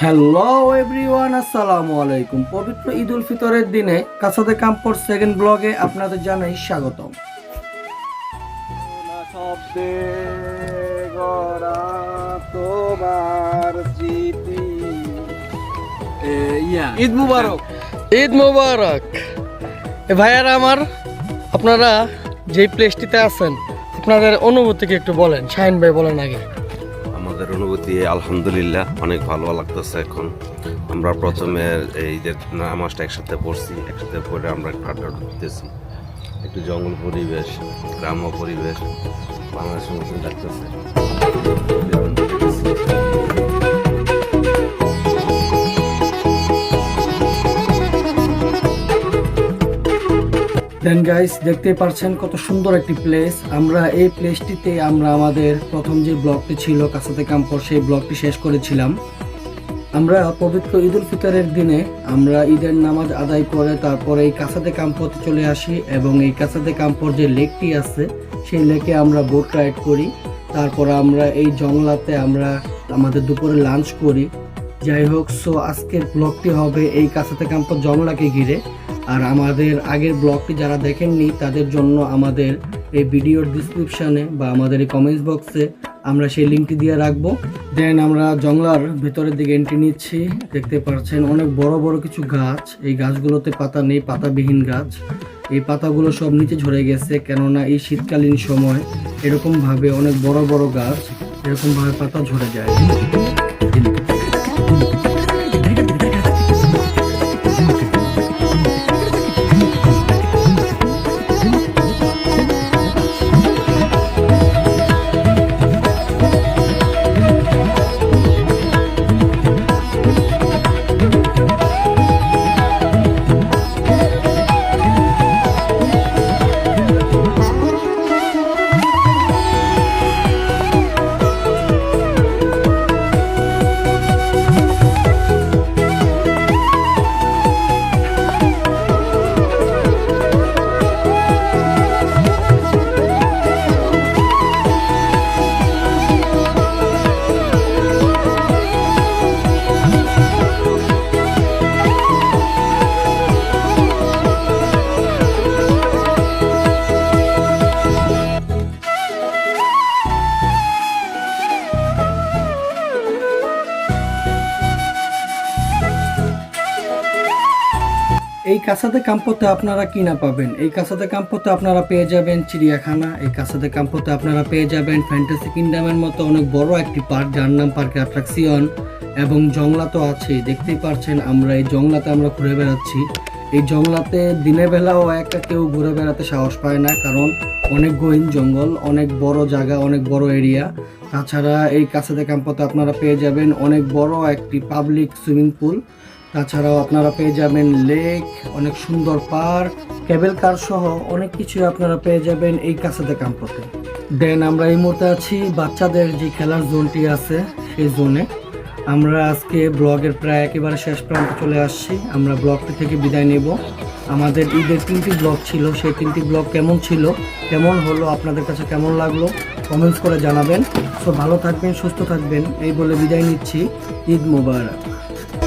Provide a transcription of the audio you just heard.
Hello everyone আসসালামু আলাইকুম। পবিত্র ঈদ উল ফিতরের দিনে কাসাদে কাম্পর সেকেন্ড ব্লগে আপনাদের জানাই স্বাগতম। ঈদ মুবারক। ঈদ মুবারক। এ ভাইয়ারা আমার আপনারা যেই প্লেসটিতে আছেন আপনাদের অনুভূতিকে একটু বলেন শাহিন ভাই বলেন আগে। অনুভূতি, আলহামদুলিল্লাহ, অনেক ভালো লাগতেছে এখন। আমরা প্রথমে এই যে নামাজটা একসাথে পড়ছি, একসাথে পড়ে আমরা একটু আড্ডা ঢুকতেছি একটু জঙ্গল পরিবেশ, গ্রাম্য পরিবেশ, বাংলাদেশের মতন লাগতেছে। দেন গাইস দেখতেই পারছেন কত সুন্দর একটি প্লেস আমরা এই প্লেসটিতে আমরা আমাদের প্রথম যে ব্লগটি ছিল কাসাতে কাম্পর সেই ব্লগটি শেষ করেছিলাম। আমরা পবিত্র ঈদ উল ফিতরের দিনে আমরা ঈদের নামাজ আদায় করে তারপরে এই কাসাতে কাম্পতে চলে আসি এবং এই কাসাতে কাম্পর যে লেকটি আছে, সেই লেকে আমরা বোট রাইড করি। তারপর আমরা এই জংলাতে আমরা আমাদের দুপুরে লাঞ্চ করি। যাই হোক সো আজকের ব্লগটি হবে এই কাসাতে কাম্পর জংলাকে ঘিরে। আর আমাদের আগের ব্লগটি যারা দেখেননি, তাদের জন্য আমাদের এই ভিডিওর ডিসক্রিপশানে বা আমাদের এই কমেন্টস বক্সে আমরা সেই লিঙ্কটি দিয়ে রাখব। দেন আমরা জংলার ভেতরের দিকে এন্ট্রি নিচ্ছি। দেখতে পাচ্ছেন অনেক বড় বড় কিছু গাছ। এই গাছগুলোতে পাতা নেই, পাতাবিহীন গাছ। এই পাতাগুলো সব নিচে ঝরে গেছে, কেননা এই শীতকালীন সময় এরকমভাবে অনেক বড় বড় গাছ এরকমভাবে পাতা ঝরে যায়। এই কাসাতে কাম্পতে আপনারা কি না পাবেন। এই কাসাতে কাম্পতে আপনারা পেয়ে যাবেন চিড়িয়াখানা, এই কাসাতে কাম্পতে আপনারা পেয়ে যাবেন ফ্যান্টাসি কিংডামের মতো অনেক বড় একটি পার্ক যার নাম পার্কের অ্যাট্রাকশন এবং জংলা তো আছেই। দেখতেই পারছেন আমরা এই জংলাতে আমরা ঘুরে বেড়াচ্ছি। এই জংলাতে দিনের বেলাও একটা কেউ ঘুরে বেড়াতে সাহস পায় না, কারণ অনেক গহীন জঙ্গল, অনেক বড় জায়গা, অনেক বড় এরিয়া তাছাড়া এই কাসাতে কাম্পতে আপনারা পেয়ে যাবেন অনেক বড় একটি পাবলিক সুইমিং পুল তাছাড়াও আপনারা পেয়ে যাবেন লেক, অনেক সুন্দর পার্ক, কেবল কার সহ অনেক কিছু আপনারা পেয়ে যাবেন এই কাছাতে কাম্পতে দেন আমরা এই মুহূর্তে আছি বাচ্চাদের যে খেলার জোনটি আছে সেই জোনে। আমরা আজকে ব্লগের প্রায় একেবারে শেষ প্রান্তে চলে আসছি। আমরা ব্লগটি থেকে বিদায় নেব। আমাদের ঈদের তিনটি ব্লগ ছিল। সেই তিনটি ব্লগ কেমন ছিল, কেমন হলো, আপনাদের কাছে কেমন লাগল কমেন্টস করে জানাবেন। সো ভালো থাকবেন, সুস্থ থাকবেন, এই বলে বিদায় নিচ্ছি। ঈদ মোবারক।